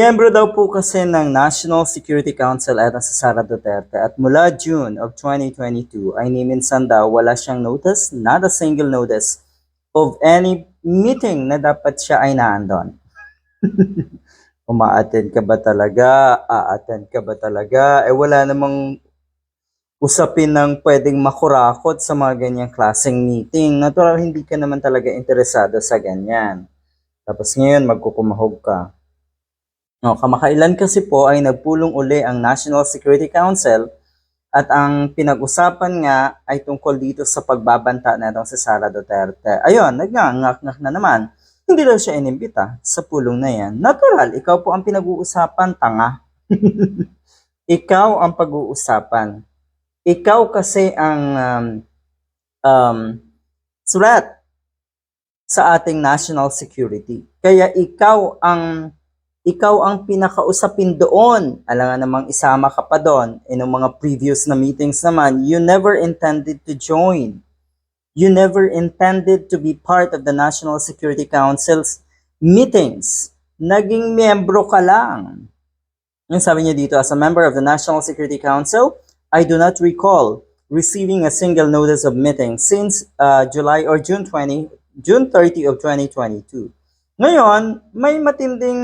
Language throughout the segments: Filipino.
Miyembro daw po kasi ng National Security Council at si Sara Duterte at mula June of 2022 ay niminsan daw wala siyang notice, not a single notice of any meeting na dapat siya ay naandon. Umaattend ka ba talaga? A-attend ka ba talaga? Eh wala namang usapin ng pwedeng makurakot sa mga ganyang klaseng meeting. Natural hindi ka naman talaga interesado sa ganyan. Tapos ngayon magkukumahog ka. No, kamakailan kasi po ay nagpulong uli ang National Security Council at ang pinag-usapan nga ay tungkol dito sa pagbabanta na itong si Sara Duterte. Ayun, nagngangak-ngak na naman. Hindi daw siya inimbita sa pulong na yan. Natural, ikaw po ang pinag-uusapan, tanga. ikaw ang pag-uusapan. Ikaw kasi ang um, um, sulat sa ating national security. Kaya ikaw ang ikaw ang pinakausapin doon. Alam nga namang isama ka pa doon. E mga previous na meetings naman, you never intended to join. You never intended to be part of the National Security Council's meetings. Naging miyembro ka lang. Yung sabi niya dito, as a member of the National Security Council, I do not recall receiving a single notice of meeting since uh, July or June 20, June 30 of 2022. Ngayon, may matinding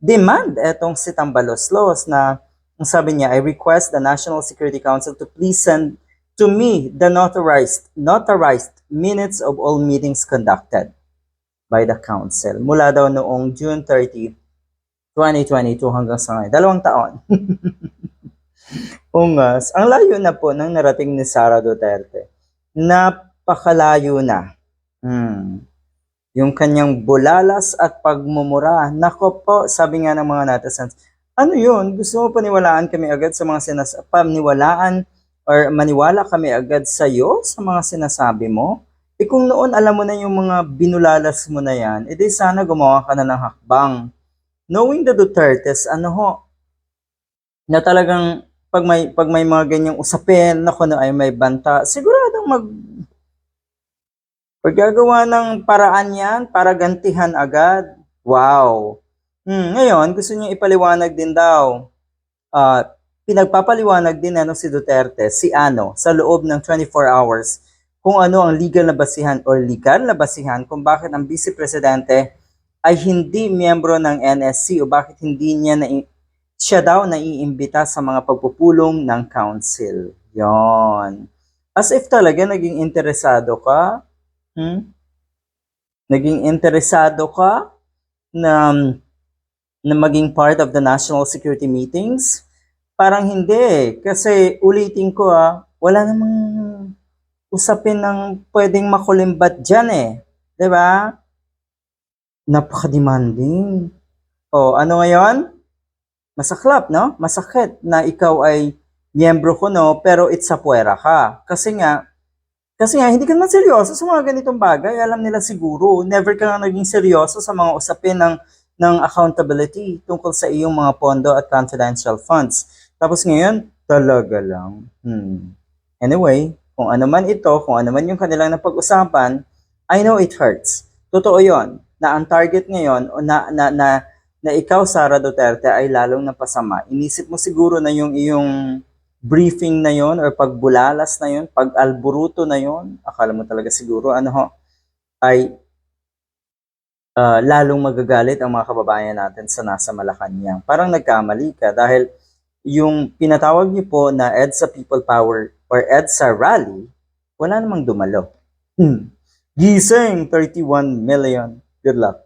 demand etong si Tambaloslos na ang sabi niya, I request the National Security Council to please send to me the notarized, notarized minutes of all meetings conducted by the Council. Mula daw noong June 30, 2022 hanggang sa ngayon. Dalawang taon. Ungas, ang layo na po ng narating ni Sara Duterte. Napakalayo na. Hmm yung kanyang bulalas at pagmumura. Nako po, sabi nga ng mga netizens, ano yun? Gusto mo paniwalaan kami agad sa mga sinas... Paniwalaan or maniwala kami agad sa iyo sa mga sinasabi mo? E kung noon alam mo na yung mga binulalas mo na yan, edi sana gumawa ka na ng hakbang. Knowing the Dutertes, ano ho, na talagang pag may, pag may mga ganyang usapin, nako na ay may banta, siguradong mag, Paggagawa ng paraan yan para gantihan agad. Wow. Hmm, ngayon, gusto niya ipaliwanag din daw. Uh, pinagpapaliwanag din ano si Duterte, si Ano, sa loob ng 24 hours kung ano ang legal na basihan or legal na basihan kung bakit ang Vice Presidente ay hindi miyembro ng NSC o bakit hindi niya na siya daw naiimbita sa mga pagpupulong ng council. Yon. As if talaga naging interesado ka Hmm? Naging interesado ka na, na maging part of the national security meetings? Parang hindi. Kasi ulitin ko ah, wala namang usapin ng pwedeng makulimbat dyan eh. ba? Diba? Napaka-demanding. O, ano ngayon? Masaklap, no? Masakit na ikaw ay miyembro ko, no? Pero it's sa puwera ka. Kasi nga, kasi nga, hindi ka naman seryoso sa mga ganitong bagay. Alam nila siguro, never ka nga naging seryoso sa mga usapin ng, ng accountability tungkol sa iyong mga pondo at confidential funds. Tapos ngayon, talaga lang. Hmm. Anyway, kung ano man ito, kung ano man yung kanilang napag-usapan, I know it hurts. Totoo yon na ang target ngayon, o na, na, na, na ikaw, Sara Duterte, ay lalong napasama. Inisip mo siguro na yung iyong briefing na yon or pagbulalas na yon, pag-alburuto na yon, akala mo talaga siguro ano ho, ay uh, lalong magagalit ang mga kababayan natin sa nasa Malacanang. Parang nagkamali ka dahil yung pinatawag niyo po na EDSA People Power or EDSA Rally, wala namang dumalo. Hmm. Gising, 31 million. Good luck.